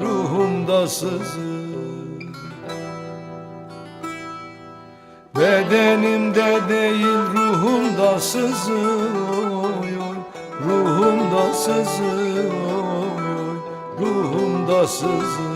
Ruhumda sızı. Bedenimde değil ruhumda sızı. Oy oy Ruhumda sızı. Oy oy Ruhumda sızı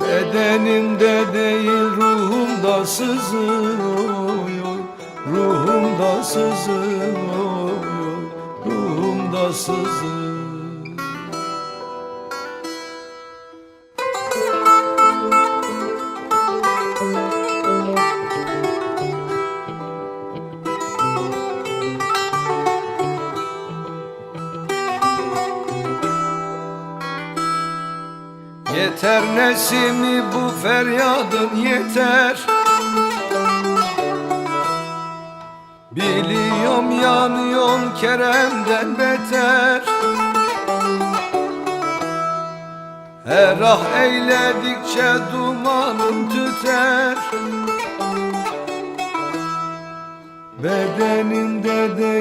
Bedenimde değil ruhumda sızı oy oy Ruhumda sızı oy oy Ruhumda sızı Yeter nesimi bu feryadın yeter. Biliyorum yanıyorsun Kerem'den beter. Her ah eyledikçe dumanım tüter. Bedenimde değil